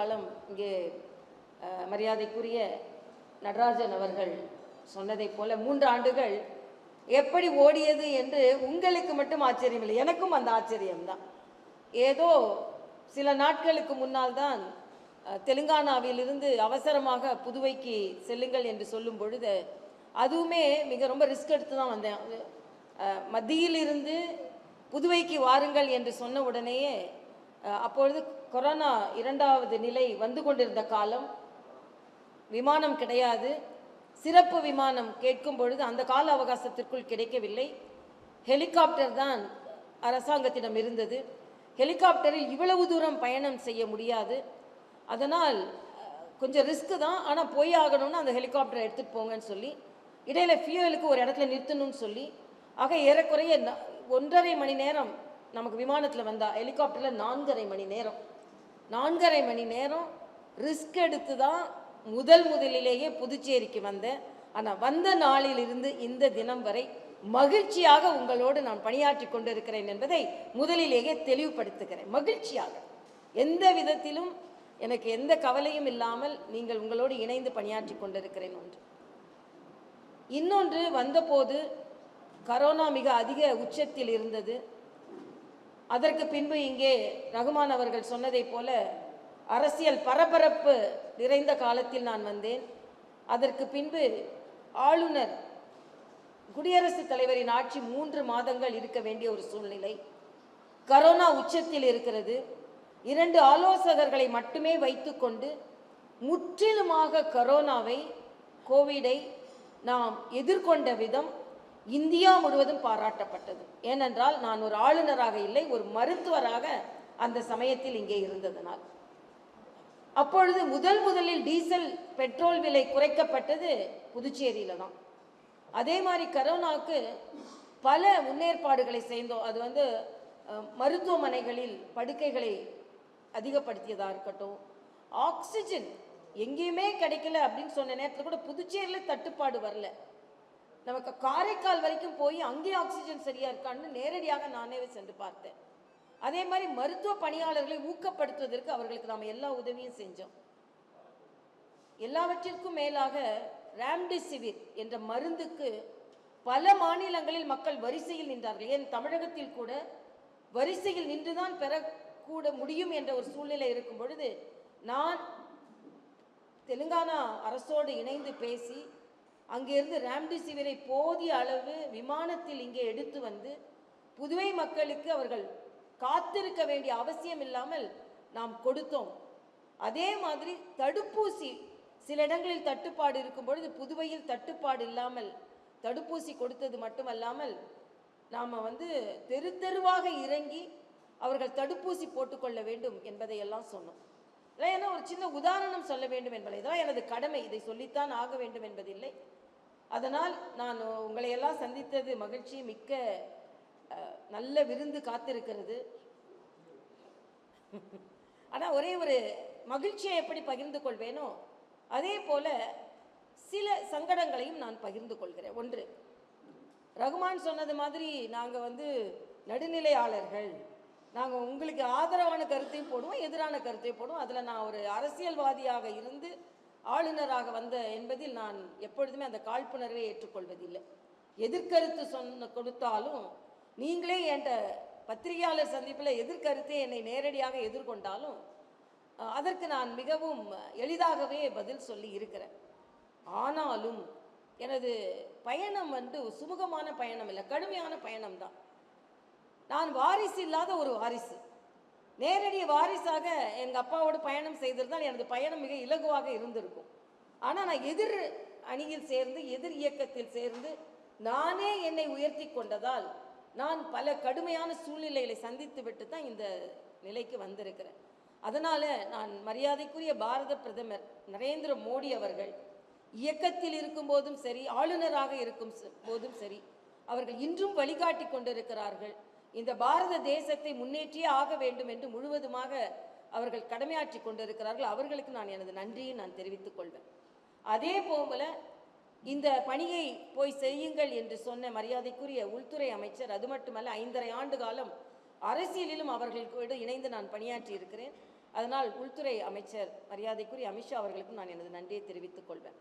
காலம் இங்கே மரியாதைக்குரிய நடராஜன் அவர்கள் சொன்னதைப் போல மூன்று ஆண்டுகள் எப்படி ஓடியது என்று உங்களுக்கு மட்டும் ஆச்சரியம் இல்லை எனக்கும் அந்த ஆச்சரியம்தான். ஏதோ சில நாட்களுக்கு முன்னால் தான் தெலுங்கானாவிலிருந்து அவசரமாக புதுவைக்கு செல்லுங்கள் என்று சொல்லும் பொழுது அதுவுமே மிக ரொம்ப ரிஸ்க் எடுத்து தான் வந்தேன் மத்தியிலிருந்து புதுவைக்கு வாருங்கள் என்று சொன்ன உடனேயே அப்பொழுது கொரோனா இரண்டாவது நிலை வந்து கொண்டிருந்த காலம் விமானம் கிடையாது. சிறப்பு விமானம் கேட்கும் பொழுது அந்த கால அவகாசத்திற்குள் கிடைக்கவில்லை. ஹெலிகாப்டர் தான் அரசாங்கத்திடம் இருந்தது. ஹெலிகாப்டரில் இவ்வளவு தூரம் பயணம் செய்ய முடியாது. அதனால் கொஞ்சம் ரிஸ்க்கு தான். ஆனால் போய் ஆகணும்னு அந்த ஹெலிகாப்டரை எடுத்துகிட்டு போங்கன்னு சொல்லி இடையில் ஃபியூவலுக்கு ஒரு இடத்துல நிறுத்தணும்னு சொல்லி ஆக ஏறக்குறைய ந- ஒன்றரை மணி நேரம் நமக்கு விமானத்தில் வந்தால் ஹெலிகாப்டரில் நான்கரை மணி நேரம். நான்கரை மணி நேரம் ரிஸ்க் எடுத்து தான் முதல் முதலிலேயே புதுச்சேரிக்கு வந்தேன். ஆனால் வந்த நாளிலிருந்து இந்த தினம் வரை மகிழ்ச்சியாக உங்களோடு நான் பணியாற்றி கொண்டிருக்கிறேன் என்பதை முதலிலேயே தெளிவுபடுத்துகிறேன். மகிழ்ச்சியாக. எந்த விதத்திலும் எனக்கு எந்த கவலையும் இல்லாமல் நீங்கள் உங்களோடு இணைந்து பணியாற்றி கொண்டிருக்கிறேன் ஒன்று. இன்னொன்று வந்தபோது கரோனா மிக அதிக உச்சத்தில் இருந்தது. அதற்கு பின்பு இங்கே ரகுமான் அவர்கள் சொன்னதைப் போல அரசியல் பரபரப்பு நிறைந்த காலத்தில் நான் வந்தேன். அதற்கு பின்பு ஆளுநர் குடியரசுத் தலைவரின் ஆட்சி மூன்று மாதங்கள் இருக்க வேண்டிய ஒரு சூழ்நிலை. கரோனா உச்சத்தில் இருக்கிறது. இரண்டு ஆலோசகர்களை மட்டுமே வைத்துக்கொண்டு முற்றிலுமாக கரோனாவை கோவிடை நாம் எதிர்கொண்ட விதம் இந்தியா முழுவதும் பாராட்டப்பட்டது. ஏனென்றால் நான் ஒரு ஆளுநராக இல்லை ஒரு மருத்துவராக அந்த சமயத்தில் இங்கே இருந்ததனால். அப்பொழுது முதல் முதலில் டீசல் பெட்ரோல் விலை குறைக்கப்பட்டது புதுச்சேரியில தான். அதே மாதிரி கரோனாவுக்கு பல முன்னேற்பாடுகளை செய்தோம் அது வந்து மருத்துவமனைகளில் படுக்கைகளை அதிகப்படுத்தியதாக இருக்கட்டும் ஆக்சிஜன் எங்கேயுமே கிடைக்கல அப்படின்னு சொன்ன நேரத்தில் கூட புதுச்சேரியில் தட்டுப்பாடு வரல. நமக்கு காரைக்கால் வரைக்கும் போய் அங்கே ஆக்சிஜன் சரியா இருக்கான்னு நேரடியாக நானே சென்று பார்த்தேன். அதே மாதிரி மருத்துவ பணியாளர்களை ஊக்கப்படுத்துவதற்கு அவர்களுக்கு நாம் எல்லா உதவியும் செஞ்சோம். எல்லாவற்றிற்கும் மேலாக ராம்டெசிவிர் என்ற மருந்துக்கு பல மாநிலங்களில் மக்கள் வரிசையில் நின்றார்கள். ஏன்? தமிழகத்தில் கூட வரிசையில் நின்றுதான் பெறக்கூட முடியும் என்ற ஒரு சூழ்நிலை இருக்கும் பொழுது நான் தெலுங்கானா அரசோடு இணைந்து பேசி அங்கிருந்து ராம்டிசிவிரை போதிய அளவு விமானத்தில் இங்கே எடுத்து வந்து புதுவை மக்களுக்கு அவர்கள் காத்திருக்க வேண்டிய அவசியம் இல்லாமல் நாம் கொடுத்தோம். அதே மாதிரி தடுப்பூசி சில இடங்களில் தட்டுப்பாடு இருக்கும் பொழுது புதுவையில் தட்டுப்பாடு இல்லாமல் தடுப்பூசி கொடுத்தது மட்டுமல்லாமல் நாம் வந்து தெரு தெருவாக இறங்கி அவர்கள் தடுப்பூசி போட்டுக்கொள்ள வேண்டும் என்பதை எல்லாம் சொன்னோம். இதெல்லாம் ஏன்னா ஒரு சின்ன உதாரணம் சொல்ல வேண்டும் என்பதை இதெல்லாம் எனது கடமை. இதை சொல்லித்தான் ஆக வேண்டும் என்பதில்லை. அதனால் நான் உங்களை எல்லாம் சந்தித்தது மகிழ்ச்சி மிக்க நல்ல விருந்து காத்திருக்கிறது. ஆனால் ஒரே ஒரு மகிழ்ச்சியை எப்படி பகிர்ந்து கொள்வேனோ அதே போல சில சங்கடங்களையும் நான் பகிர்ந்து கொள்கிறேன். ஒன்று ரகுமான் சொன்னது மாதிரி நாங்கள் வந்து நடுநிலையாளர்கள். நாங்கள் உங்களுக்கு ஆதரவான கருத்தையும் போடுவோம் எதிரான கருத்தையும் போடுவோம். அதில் நான் ஒரு அரசியல்வாதியாக இருந்து ஆளுநராக வந்த என்பதில் நான் எப்பொழுதுமே அந்த காழ்ப்புணர்வை ஏற்றுக்கொள்வதில்லை. எதிர்கருத்து சொன்ன கொடுத்தாலும் நீங்களே என்கிட்ட பத்திரிகையாளர் சந்திப்பில் எதிர்கருத்தை என்னை நேரடியாக எதிர்கொண்டாலும் அதற்கு நான் மிகவும் எளிதாகவே பதில் சொல்லி இருக்கிறேன். ஆனாலும் எனது பயணம் வந்து சுமூகமான பயணம் இல்லை கடுமையான பயணம் தான். நான் வாரிசு இல்லாத ஒரு வாரிசு. நேரடி வாரிசாக எங்கள் அப்பாவோடு பயணம் செய்திருந்தால் எனது பயணம் மிக இலகுவாக இருந்திருக்கும். ஆனால் நான் எதிர் அணியில் சேர்ந்து எதிர் இயக்கத்தில் சேர்ந்து நானே என்னை உயர்த்தி கொண்டதால் நான் பல கடுமையான சூழ்நிலைகளை சந்தித்து விட்டு தான் இந்த நிலைக்கு வந்திருக்கிறேன். அதனால் நான் மரியாதைக்குரிய பாரத பிரதமர் நரேந்திர மோடி அவர்கள் இயக்கத்தில் இருக்கும்போதும் சரி ஆளுநராக இருக்கும் போதும் சரி அவர்கள் இன்றும் வழிகாட்டி கொண்டிருக்கிறார்கள். இந்த பாரத தேசத்தை முன்னேற்றியே ஆக வேண்டும் என்று முழுவதுமாக அவர்கள் கடமையாற்றி கொண்டிருக்கிறார்கள். அவர்களுக்கு நான் எனது நன்றியை நான் தெரிவித்துக் கொள்வேன். அதே போல இந்த பணியை போய் செய்யுங்கள் என்று சொன்ன மரியாதைக்குரிய உள்துறை அமைச்சர் அது மட்டுமல்ல ஐந்தரை ஆண்டு காலம் அரசியலிலும் அவர்களோடு இணைந்து நான் பணியாற்றி இருக்கிறேன். அதனால் உள்துறை அமைச்சர் மரியாதைக்குரிய அமித்ஷா அவர்களுக்கும் நான் எனது நன்றியை தெரிவித்துக் கொள்வேன்.